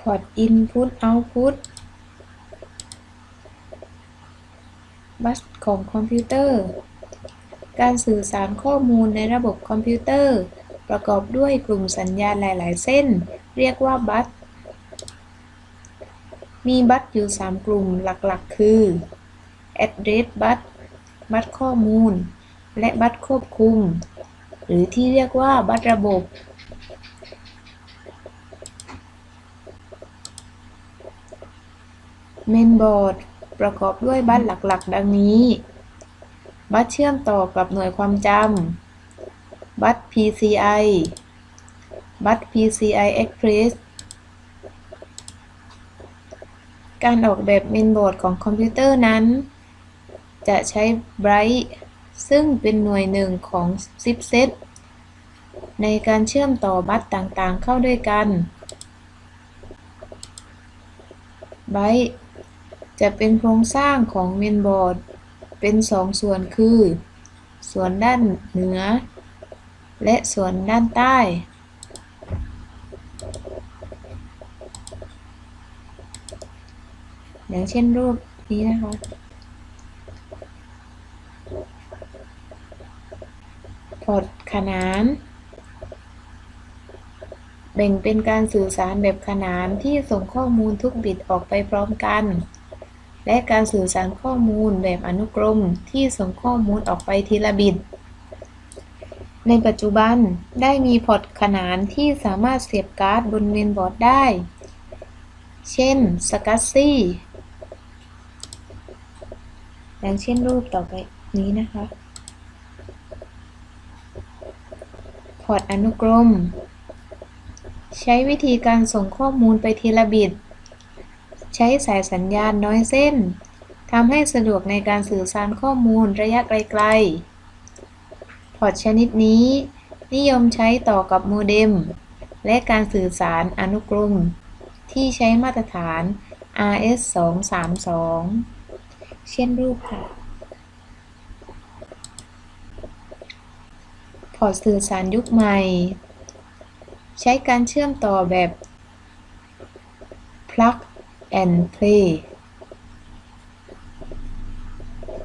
port input output บัสของคอมพิวเตอร์ การสื่อสารข้อมูลในระบบคอมพิวเตอร์ ประกอบด้วยกลุ่มสัญญาณหลาย ๆ เส้น เรียกว่าบัสมีบัสอยู่ 3 กลุ่มหลัก ๆ คือ address bus บัสข้อมูล และบัสควบคุม หรือที่เรียกว่าบัสระบบ เมนบอร์ดประกอบด้วยบัสหลักๆ ดังนี้ บัสเชื่อมต่อกับหน่วยความจำ บัส PCI บัส PCI Express การออกแบบเมนบอร์ดของคอมพิวเตอร์นั้น จะใช้ Byte ซึ่งเป็นหน่วยหนึ่งของซิปเซตในการเชื่อมต่อบัสต่างๆเข้าด้วยกัน Byte จะเป็นโครงสร้างของเมนบอร์ด เป็นสองส่วนคือ ส่วนด้านเหนือ และส่วนด้านใต้ อย่างเช่นรูปนี้นะคะพอร์ตขนานแบ่งเป็นการสื่อสารแบบขนานที่ส่งข้อมูลทุกบิตออกไปพร้อมกัน และการสื่อสารข้อมูลแบบอนุกรมที่ส่งข้อมูลออกไปทีละบิต ในปัจจุบันได้มีพอร์ตขนานที่สามารถเสียบการ์ดบนเมนบอร์ดได้ เช่น s c s i อย่างเช่นรูปต่อไปนี้นะคะ พอร์ตอนุกรม ใช้วิธีการส่งข้อมูลไปทีละบิต ช้สายสัญญาณน้อยเส้นทำให้สะดวกในการสื่อสารข้อมูลระยะไกลๆ พอร์ตชนิดนี้ นิยมใช้ต่อกับโมเด็ม และการสื่อสารอนุกรม ที่ใช้มาตรฐาน RS232 เช่นรูปค่ะ พอร์ตสื่อสารยุคใหม่ ใช้การเชื่อมต่อแบบ plug and play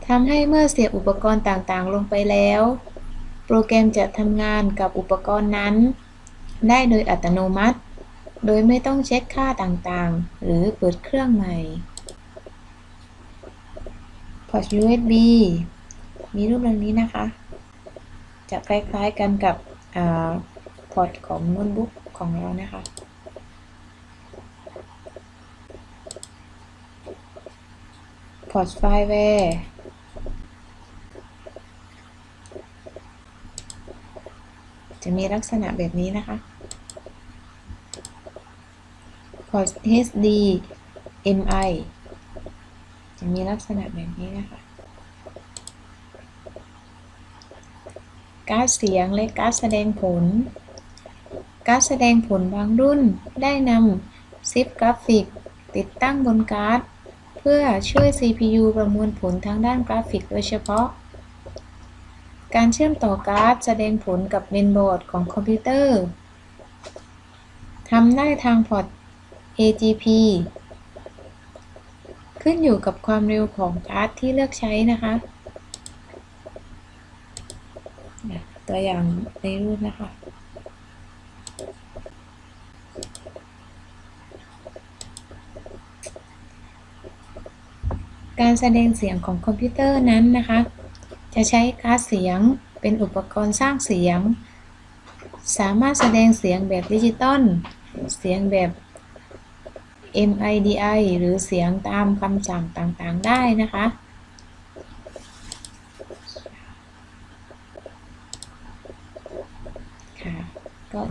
ทำให้เมื่อเสียบอุปกรณ์ต่างๆ ลงไปแล้ว โปรแกรมจะทำงานกับอุปกรณ์นั้น ได้โดยอัตโนมัติ โดยไม่ต้องเช็คค่าต่างๆ หรือเปิดเครื่องใหม่ พอร์ต USB มีรูปดังนี้นะคะ จะคล้ายๆกันกับพอร์ตของโน้ตบุ๊กของเรานะคะ พอร์ตไฟล์แวร์จะมีลักษณะแบบนี้นะคะพอร์ต HD MI จะมีลักษณะแบบนี้นะคะการ์ดเสียงและการ์ดแสดงผล การ์ดแสดงผลบางรุ่นได้นำซิปกราฟิก ติดตั้งบนการ์ด พื่อช่วย CPU ประมวลผลทางด้านกราฟิกโดยเฉพาะ การเชื่อมต่อการ์ดแสดงผลกับเมนบอร์ดของคอมพิวเตอร์ทำได้ทางพอร์ต AGP ขึ้นอยู่กับความเร็วของการ์ดที่เลือกใช้นะคะ ตัวอย่างในรูปนะคะ การแสดงเสียงของคอมพิวเตอร์นั้นนะคะ จะใช้การ์ดเสียงเป็นอุปกรณ์สร้างเสียง สามารถแสดงเสียงแบบดิจิตอล เสียงแบบ MIDI หรือเสียงตามคำสั่งต่างๆ ได้นะคะ ค่ะก็